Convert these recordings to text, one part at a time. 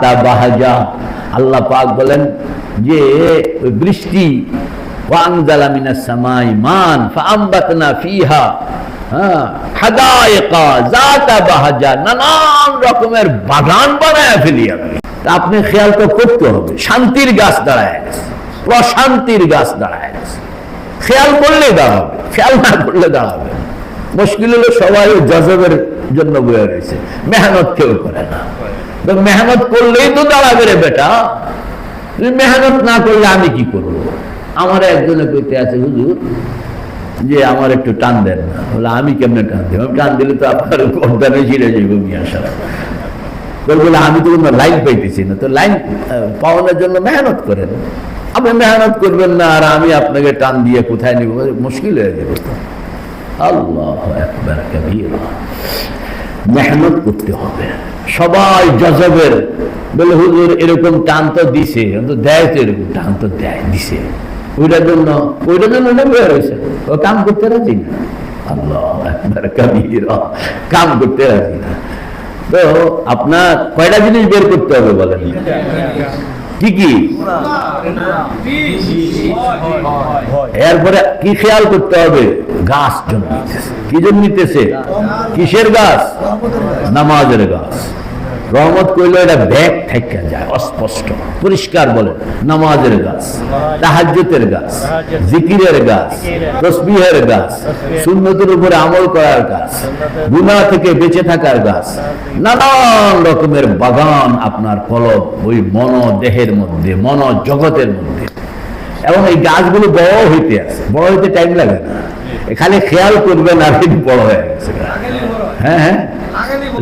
বাহাজা আল্লাহ পাক বলেন যে বৃষ্টি হ্যাঁ রকমের বাগান বানায় ফেলি তা আপনি খেয়াল তো করতে হবে, শান্তির গাছ দাঁড়ায় গেছে প্রশান্তির গাছ দাঁড়ায় গেছে। খেয়াল করলে দাঁড়াবে, খেয়াল না করলে দাঁড়াবে মুশকিল হলো সবাই জজবের জন্য বয়ে রয়েছে। মেহনত কেউ করে না। মেহনত করলেই তো দাঁড়াবে রে বেটা। মেহনত না করলে আমি কি করব? আমার একজনে কইতে আছে, হুজুর, যে আমার একটু টান দেন না। বলে, আমি কেমনে টান দেব? টান দিলে তো আপনার অর্দানে ছিঁড়ে যাইব মিয়া সারা বলে, আমি তো কোনো লাইন পাইতেছি না। তো লাইন পাওয়ানোর জন্য মেহনত করেন। আপনি মেহনত করবেন না, আর আমি আপনাকে টান দিয়ে কোথায় নিব? মুশকিল হয়ে যাবে আল্লাহ একবার কবিরা। মেহনত করতে হবে। সবাই জজবের বলে, হুজুর, এরকম টান তো দিছে। দেয় তো এরকম টান তো দেয়, দিছে। ওইটার জন্য ওইটার জন্য বের হয়েছে ও কাম করতে রাজি না? আল্লাহ একবার কবিরা। কাম করতে রাজি না। তো আপনার কয়টা জিনিস বের করতে হবে বলেন? কি কি? এরপরে কি খেয়াল করতে হবে? গাছ জন্মিতেছে। কি জন্মিতেছে? কিসের গাছ? নামাজের গাছ। রহমত করলে এটা ব্যাগ থেকে যায়। অস্পষ্ট। পরিষ্কার বলে নামাজের গাছ তাহাজ্জতের গাছ জিকিরের গাছ তসবিহের গাছ সুন্নতের উপরে আমল করার গাছ গুনাহ থেকে বেঁচে থাকার গাছ নানান রকমের বাগান আপনার কলব ওই মন দেহের মধ্যে মন জগতের মধ্যে। এবং এই গাছগুলো বড় হইতে আছে। বড় হইতে টাইম লাগে না। এখানে খেয়াল করবেন আর বড় হয়ে গেছে হ্যাঁ হ্যাঁ।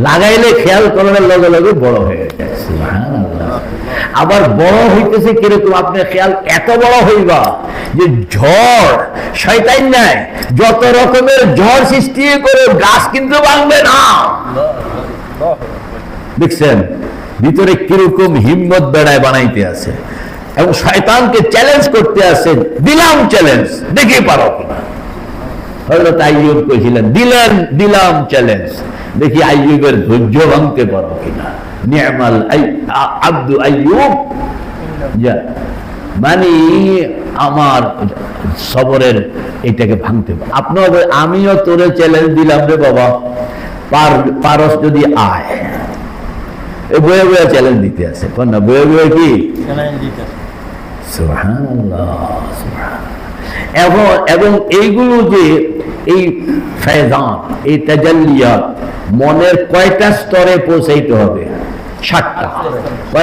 লাগাইলে খেয়াল করার লগে লগে বড় হয়ে যায়। আবার বড় হইতেছে কীরকম? আপনি খেয়াল এত বড় হইবা যে ঝড় শয়তান নাই যত রকমের ঝড় সৃষ্টি করে গাছ কিন্তু ভাঙবে না। দেখছেন? ভিতরে কীরকম হিম্মত বেড়ায় বানাইতে আছে। এবং শয়তানকে চ্যালেঞ্জ করতে আছে। দিলাম চ্যালেঞ্জ দেখে পারো কিনা। হজরত আইয়ুব কইছিলেন দিলেন দিলাম চ্যালেঞ্জ দেখি আইয়ুবের ধৈর্য ভাঙতে পারো কিনা। নিয়মাল আব্দু আইয়ুব। যা। মানে আমার সবরের এটাকে ভাঙতে পারো আপনার আমিও তোরে চ্যালেঞ্জ দিলাম রে বাবা। পার পারস যদি আয়। এ বয়ে বয়ে চ্যালেঞ্জ দিতে আছে। না বয়ে বয়ে কি। এবং এবং এইগুলো যে এই ফেজান এই তাজাল্লিয়াত মনের কয়টা স্তরে পৌঁছাইতে হবে? কয়টা